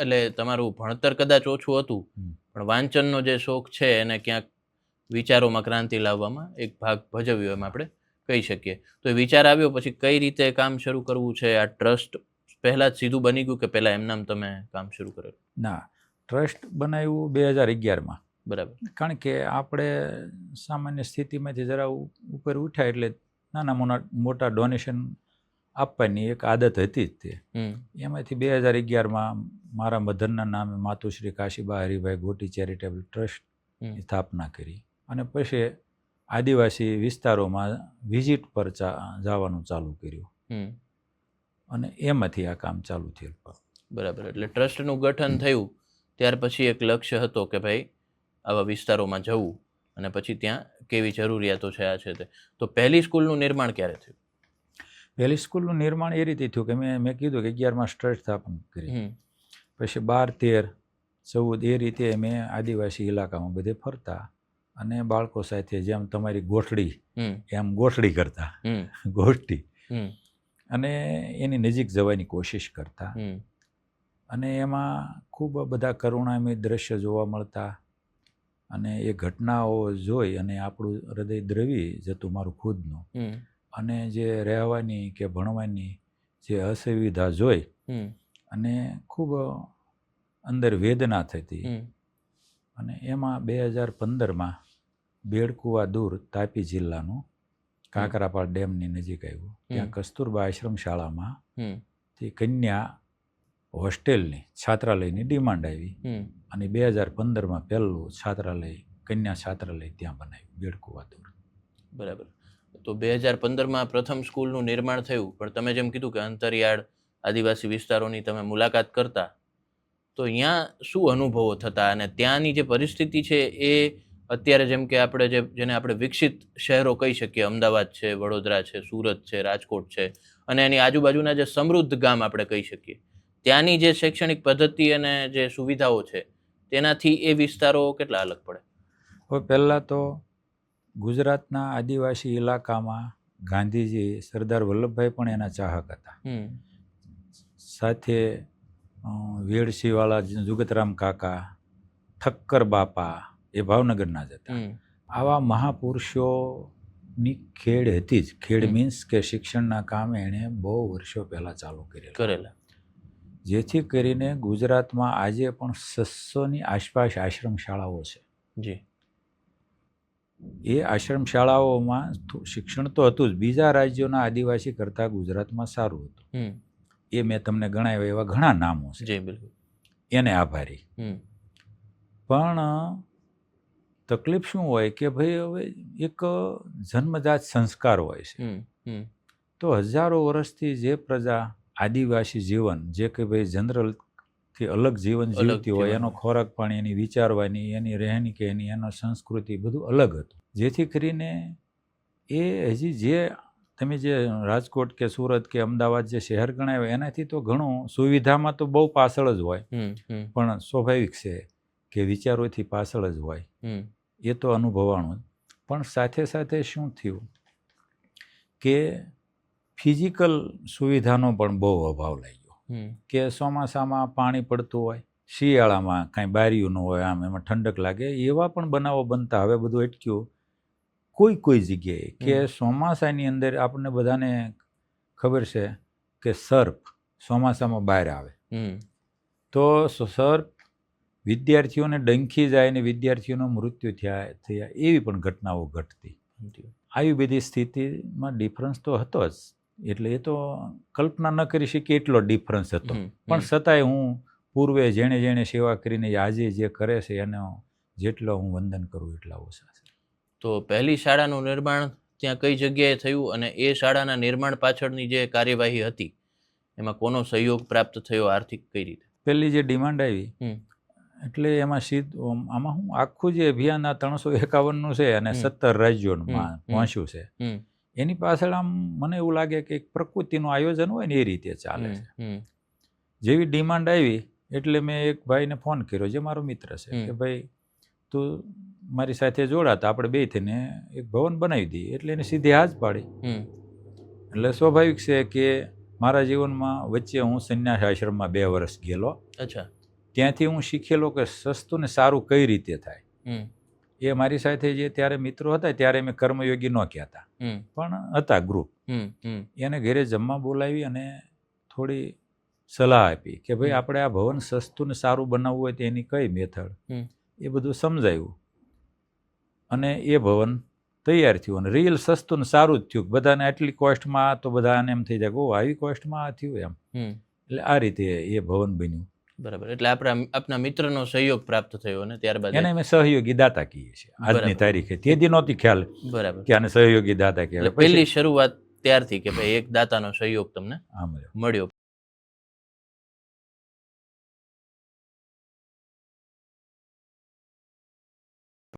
એટલે તમારું ભણતર કદાચ ઓછું હતું પણ વાંચનનો જે શોખ છે એને ક્યાંક વિચારોમાં ક્રાંતિ લાવવામાં એક ભાગ ભજવ્યો એમ આપણે કહી શકીએ. તો એ વિચાર આવ્યો પછી કઈ રીતે કામ શરૂ કરવું છે? આ ટ્રસ્ટ પહેલાં જ સીધું બની ગયું કે પહેલાં એમનામ તમે કામ શરૂ કરેલું? ના ટ્રસ્ટ બનાવ્યું બે હજાર અગિયારમાં. બરાબર. કારણ કે આપણે સામાન્ય સ્થિતિમાંથી જરા ઉપર ઉઠ્યા એટલે નાના મોટા મોટા ડોનેશન આપવાની એક આદત હતી જ તે. એમાંથી બે હજાર અગિયારમાં મારા મધરના નામે માતુશ્રી કાશીબા હરિભાઈ ગોટી ચેરિટેબલ ટ્રસ્ટની સ્થાપના કરી. અને પછી આદિવાસી વિસ્તારોમાં વિઝિટ પર જવાનું ચાલુ કર્યું. અને એમાંથી આ કામ ચાલુ થયું બરાબર એટલે ટ્રસ્ટનું ગઠન થયું ત્યાર પછી એક લક્ષ્ય હતો કે ભાઈ આવા વિસ્તારોમાં જવું અને પછી ત્યાં કેવી જરૂરિયાતો છે આ છે તે. તો પહેલી સ્કૂલનું નિર્માણ ક્યારે થયું? પહેલી સ્કૂલનું નિર્માણ એ રીતે થયું કે મેં મેં કીધું કે અગિયારમાં ટ્રસ્ટ સ્થાપન કરી. પછી બાર તેર ચૌદ એ રીતે મેં આદિવાસી ઇલાકામાં બધે ફરતા અને બાળકો સાથે જેમ તમારી ગોઠડી એમ ગોઠડી કરતા. ગોઠડી. અને એની નજીક જવાની કોશિશ કરતા. અને એમાં ખૂબ બધા કરુણામય દ્રશ્ય જોવા મળતા અને એ ઘટનાઓ જોઈ અને આપણું હૃદય દ્રવી જતું મારું ખુદનું. અને જે રહેવાની કે ભણવાની જે અસુવિધા જોઈ અને ખૂબ અંદર વેદના થતી. અને એમાં બે હજાર પંદરમાં બેડકુવા દૂર તાપી જિલ્લાનું કાંકરાપાળ ડેમની નજીક આવ્યું. ત્યાં કસ્તુરબા આશ્રમ શાળામાં તે કન્યા હોસ્ટેલની છાત્રાલયની ડિમાન્ડ આવી. અને બે હજાર પંદરમાં પહેલું છાત્રાલય કન્યા છાત્રાલય ત્યાં બનાવ્યું બેડકુવા દૂર. બરાબર. તો બે હજાર પંદરમાં પ્રથમ સ્કૂલનું નિર્માણ થયું. પણ તમે જેમ કીધું કે અંતરિયાળ, આદિવાસી વિસ્તારોની તમે મુલાકાત કરતા, તો અહીંયા શું અનુભવો થતા અને ત્યાંની જે પરિસ્થિતિ છે એ અત્યારે જેમ કે આપણે જે, જેને આપણે વિકસિત શહેરો કહી શકીએ, અમદાવાદ છે, વડોદરા છે, સુરત છે, રાજકોટ છે, અને એની આજુબાજુના જે સમૃદ્ધ ગામ આપણે કહી શકીએ. ત્યાંની જે શૈક્ષણિક પદ્ધતિ અને જે સુવિધાઓ છે, તેનાથી એ વિસ્તારો કેટલા અલગ પડે? હવે પહેલાં તો ગુજરાતના આદિવાસી ઇલાકામાં ગાંધીજી સરદાર વલ્લભભાઈ પણ એના ચાહક હતા. સાથે અ, વેડસીવાળા જુગતરામ કાકા ઠક્કર બાપા એ ભાવનગરના જ હતા. આવા મહાપુરુષોની ખેડ હતી જ. ખેડ મીન્સ કે શિક્ષણના કામ એણે બહુ વર્ષો પહેલાં ચાલુ કરેલા. કરેલા. જેથી કરીને ગુજરાતમાં આજે પણ સસ્સોની આસપાસ આશ્રમ શાળાઓ છે. જી. એ આશ્રમ શાળાઓમાં શિક્ષણ તો હતું જ. બીજા રાજ્યોના આદિવાસી કરતાં ગુજરાતમાં સારું હતું. એ મેં તમને ગણાવ્યા એવા ઘણા નામો છે. એને આભારી. પણ તકલીફ શું હોય કે ભાઈ હવે એક જન્મજાત સંસ્કાર હોય છે. તો હજારો વર્ષથી જે પ્રજા આદિવાસી જીવન જે કે ભાઈ જનરલથી અલગ જીવન જીવતી હોય એનો ખોરાક પાણી એની વિચારવાની એની રહેણી કહેણી એનો સંસ્કૃતિ બધું અલગ હતું. જેથી કરીને એ હજી જે તમે જે રાજકોટ કે સુરત કે અમદાવાદ જે શહેર ગણાય એનાથી તો ઘણું સુવિધામાં તો બહુ પાછળ જ હોય. પણ સ્વાભાવિક છે કે વિચારોથી પાછળ જ હોય. એ તો અનુભવાણું જ. પણ સાથે સાથે શું થયું કે ફિઝિકલ સુવિધાનો પણ બહુ અભાવ લાગ્યો. કે ચોમાસામાં પાણી પડતું હોય શિયાળામાં કાંઈ બારીયું ન હોય આમ એમાં ઠંડક લાગે એવા પણ બનાવો બનતા. હવે બધું અટક્યું. કોઈ કોઈ જગ્યાએ કે. ચોમાસાની અંદર આપણને બધાને ખબર છે કે સર્પ ચોમાસામાં બહાર આવે. તો સર્પ વિદ્યાર્થીઓને ડંખી જાય ને વિદ્યાર્થીઓનું મૃત્યુ થયા થયા એવી પણ ઘટનાઓ ઘટતી. આવી બધી સ્થિતિમાં ડિફરન્સ તો હતો જ. એટલે એ તો કલ્પના ન કરી શકીએ એટલો ડિફરન્સ હતો. પણ. છતાંય હું પૂર્વે જેણે જેણે સેવા કરીને આજે જે કરે છે એને જેટલો હું વંદન કરું એટલા ઓછા છે. તો પહેલી શાળાનું નિર્માણ ત્યાં કઈ જગ્યાએ થયું અને એ શાળાના નિર્માણ પાછળની જે કાર્યવાહી હતી એમાં કોનો સહયોગ પ્રાપ્ત થયો આર્થિક કઈ રીતે? પહેલી જે ડિમાન્ડ આવી એટલે એમાં સીધું આમાં હું આખું જે અભિયાન આ ત્રણસો એકાવનનું છે અને સત્તર રાજ્યોમાં. પહોંચ્યું છે. એની પાછળ આમ મને એવું લાગે કે એક પ્રકૃતિનું આયોજન હોય ને એ રીતે ચાલે છે. જેવી ડિમાન્ડ આવી એટલે મેં એક ભાઈને ફોન કર્યો જે મારો મિત્ર છે કે ભાઈ તું મારી સાથે જોડાતા આપણે બે થઈને એક ભવન બનાવી દઈએ. એટલે એને સીધી હાજ પાડી. એટલે સ્વાભાવિક છે કે મારા જીવનમાં વચ્ચે હું સંન્યાસ આશ્રમમાં બે વર્ષ ગયેલો. અચ્છા. ત્યાંથી હું શીખેલો કે સસ્તું ને સારું કઈ રીતે થાય. એ મારી સાથે જે ત્યારે મિત્રો હતા ત્યારે મેં કર્મયોગી ન કહેતા. પણ હતા ગ્રુપ એને ઘરે જમવા બોલાવી અને થોડી સલાહ આપી કે ભાઈ. આપણે આ ભવન સસ્તું ને સારું બનાવવું હોય તો એની કઈ મેથડ? એ બધું સમજાયું. અને એ ભવન તૈયાર થયું અને રિયલ સસ્તું ને સારું જ થયું. બધાને આટલી કોસ્ટમાં તો બધાને એમ થઈ જાય કે ઓ આવી કોસ્ટમાં આ થયું એમ. એટલે આ રીતે એ ભવન બન્યું. બરાબર. એટલે આપણા આપના મિત્રનો સહયોગ પ્રાપ્ત થયો અને ત્યારબાદ એને અમે સહયોગી દાતા કહીએ છીએ. આજની તારીખે. તે દી નહોતી ખ્યાલ બરાબર. કે આને સહયોગી દાતા કહેવાય. પહેલી શરૂઆત ત્યારથી કે ભાઈ એક દાતાનો સહયોગ તમને. મળ્યો.